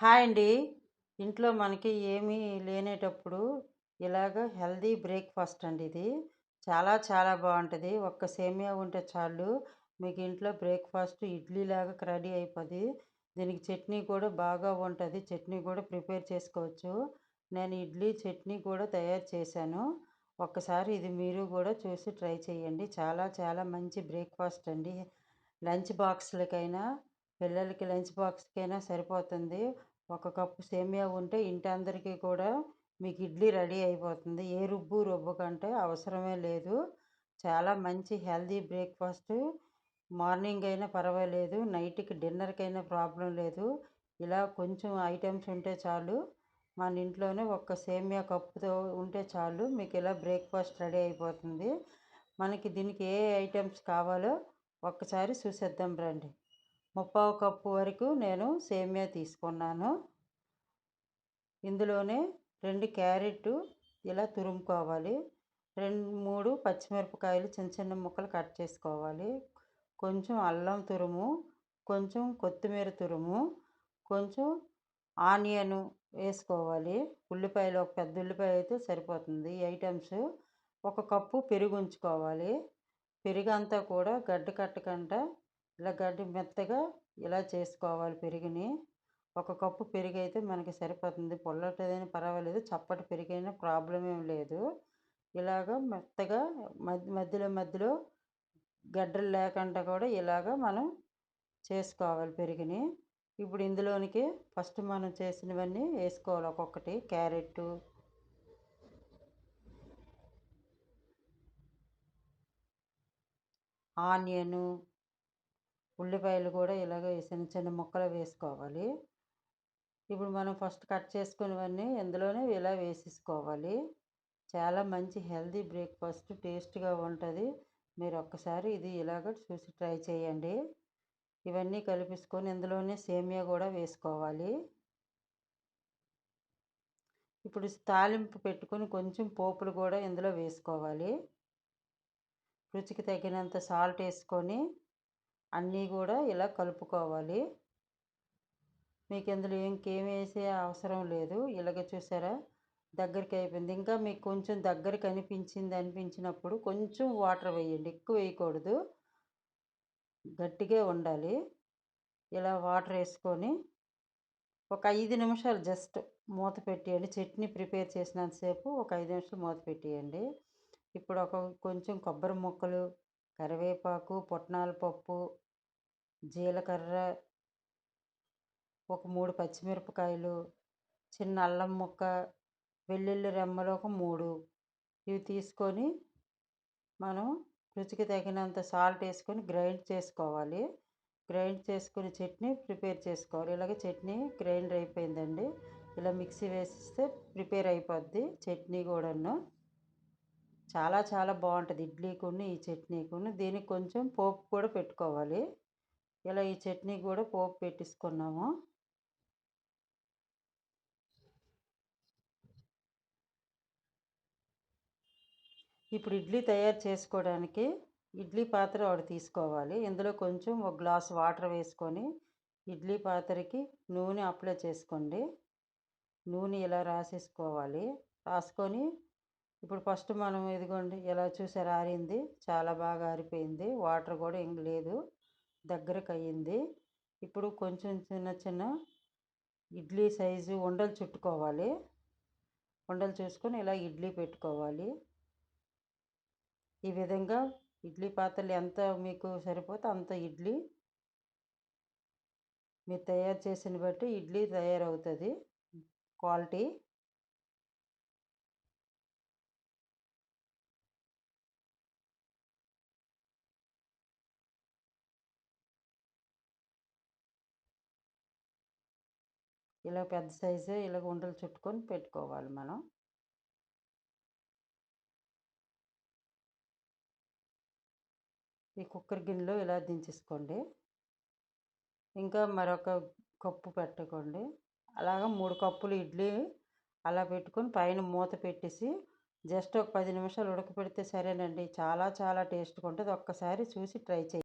Hi అండి. ఇంట్లో మనకి ఏమీ లేనేటప్పుడు ఇలాగ హెల్దీ బ్రేక్ఫాస్ట్ అండి ఇది. చాలా చాలా బాగుంటుంది ఒక్క సేమియా ఉంటే చాలు మీకు ఇంట్లో బ్రేక్ఫాస్ట్ ఇడ్లీ లాగా రెడీ అయిపోద్ది. దీనికి చట్నీ కూడా బాగా ఉంటుంది. చట్నీ కూడా ప్రిపేర్ చేసుకోవచ్చు. నేను ఇడ్లీ చట్నీ కూడా తయారు చేశాను. ఒక్కసారి ఇది మీరు కూడా చూసి ట్రై చేయండి. చాలా చాలా మంచి బ్రేక్ఫాస్ట్ అండి. లంచ్ బాక్స్లకైనా పిల్లలకి లంచ్ బాక్స్కైనా సరిపోతుంది. ఒక కప్పు సేమియా ఉంటే ఇంటి అందరికీ కూడా మీకు ఇడ్లీ రెడీ అయిపోతుంది. ఏ రుబ్బు రుబ్బు కంటే అవసరమే లేదు. చాలా మంచి హెల్దీ బ్రేక్ఫాస్ట్. మార్నింగ్ అయినా పర్వాలేదు. నైట్కి డిన్నర్కైనా ప్రాబ్లం లేదు. ఇలా కొంచెం ఐటమ్స్ ఉంటే చాలు. మన ఇంట్లోనే ఒక్క సేమియా కప్పుతో ఉంటే చాలు. మీకు ఇలా బ్రేక్ఫాస్ట్ రెడీ అయిపోతుంది. మనకి దీనికి ఏ ఐటమ్స్ కావాలో ఒక్కసారి చూసేద్దాం రండి. ముప్పావు కప్పు వరకు నేను సేమియా తీసుకున్నాను. ఇందులోనే రెండు క్యారెట్ ఇలా తురుముకోవాలి. రెండు మూడు పచ్చిమిరపకాయలు చిన్న చిన్న ముక్కలు కట్ చేసుకోవాలి. కొంచెం అల్లం తురుము కొంచెం కొత్తిమీర తురుము కొంచెం ఆనియన్ వేసుకోవాలి. ఉల్లిపాయలు ఒక పెద్ద ఉల్లిపాయ అయితే సరిపోతుంది. ఐటమ్స్ ఒక కప్పు పెరుగు ఉంచుకోవాలి. పెరుగు అంతా కూడా గడ్డ కట్టకుండా ఇలా గడ్డి మెత్తగా ఇలా చేసుకోవాలి పెరుగుని. ఒక కప్పు పెరుగు అయితే మనకి సరిపోతుంది. పొల్లటిదైనా పర్వాలేదు. చప్పటి అయినా ప్రాబ్లం ఏం లేదు. ఇలాగ మెత్తగా మధ్యలో మధ్యలో గడ్డలు లేకుండా కూడా ఇలాగ మనం చేసుకోవాలి పెరుగుని. ఇప్పుడు ఇందులోనికి ఫస్ట్ మనం చేసినవన్నీ వేసుకోవాలి ఒక్కొక్కటి. Carrot onion. ఉల్లిపాయలు కూడా ఇలాగే చిన్న చిన్న ముక్కలు వేసుకోవాలి. ఇప్పుడు మనం ఫస్ట్ కట్ చేసుకున్నవన్నీ ఇందులోనే ఇలా వేసేసుకోవాలి. చాలా మంచి హెల్దీ బ్రేక్ఫాస్ట్ టేస్ట్గా ఉంటుంది. మీరు ఒక్కసారి ఇది ఇలాగ చూసి ట్రై చేయండి. ఇవన్నీ కలిపించుకొని ఇందులోనే సేమియా కూడా వేసుకోవాలి. ఇప్పుడు తాలింపు పెట్టుకొని కొంచెం పోపులు కూడా ఇందులో వేసుకోవాలి. రుచికి తగినంత సాల్ట్ వేసుకొని అన్నీ కూడా ఇలా కలుపుకోవాలి. మీకు ఇందులో ఇంకేమి వేసే అవసరం లేదు. ఇలాగ చూసారా? దగ్గరికి అయిపోయింది. ఇంకా మీకు కొంచెం దగ్గరికి అనిపించింది అనిపించినప్పుడు కొంచెం వాటర్ వేయండి. ఎక్కువ వేయకూడదు. గట్టిగా ఉండాలి. ఇలా వాటర్ వేసుకొని ఒక ఐదు నిమిషాలు జస్ట్ మూత పెట్టేయండి. చట్నీ ప్రిపేర్ చేసినంతసేపు ఒక ఐదు నిమిషాలు మూత పెట్టేయండి. ఇప్పుడు ఒక కొంచెం కొబ్బరి ముక్కలు కరివేపాకు పుట్నాల పప్పు జీలకర్ర ఒక మూడు పచ్చిమిరపకాయలు చిన్న అల్లం ముక్క వెల్లుల్లి రెమ్మలు ఒక మూడు. ఇవి తీసుకొని మనం రుచికి తగినంత సాల్ట్ వేసుకొని గ్రైండ్ చేసుకోవాలి. గ్రైండ్ చేసుకుని చట్నీ ప్రిపేర్ చేసుకోవాలి. ఇలాగే చట్నీ గ్రైండ్ అయిపోయిందండి. ఇలా మిక్సీ వేసిస్తే ప్రిపేర్ అయిపోద్ది చట్నీ కూడాను. చాలా చాలా బాగుంటుంది ఇడ్లీకుని ఈ చట్నీకుని దీనికి కొంచెం పోపు కూడా పెట్టుకోవాలి. ఇలా ఈ చట్నీ కూడా పోపు పెట్టించుకున్నాము ఇప్పుడు ఇడ్లీ తయారు చేసుకోవడానికి ఇడ్లీ పాత్ర ఒకటి తీసుకోవాలి. ఇందులో కొంచెం ఒక గ్లాస్ వాటర్ వేసుకొని ఇడ్లీ పాత్రకి నూనె అప్లై చేసుకోండి. నూనె ఇలా రాసేసుకోవాలి. రాసుకొని ఇప్పుడు ఫస్ట్ మనం ఇదిగోండి ఎలా చూసారు? ఆరింది. చాలా బాగా ఆరిపోయింది. వాటర్ కూడా ఏం లేదు. దగ్గరకు అయ్యింది ఇప్పుడు కొంచెం చిన్న చిన్న ఇడ్లీ సైజు ఉండలు చుట్టుకోవాలి. ఉండలు చూసుకొని ఇలా ఇడ్లీ పెట్టుకోవాలి. ఈ విధంగా ఇడ్లీ పాత్రలు ఎంత మీకు సరిపోతే అంత ఇడ్లీ మీరు తయారు చేసిన బట్టి ఇడ్లీ తయారవుతుంది. క్వాలిటీ ఇలా పెద్ద సైజు ఇలా ఉండలు చుట్టుకొని పెట్టుకోవాలి మనం. ఈ కుక్కర్ గిన్నెలో ఇలా దించేసుకోండి. ఇంకా మరొక కప్పు పెట్టుకోండి. అలాగ మూడు కప్పులు ఇడ్లీ అలా పెట్టుకొని పైన మూత పెట్టేసి జస్ట్ ఒక పది నిమిషాలు ఉడకపెడితే సరేనండి. చాలా చాలా టేస్ట్గా ఉంటుంది. ఒక్కసారి చూసి ట్రై చేయండి.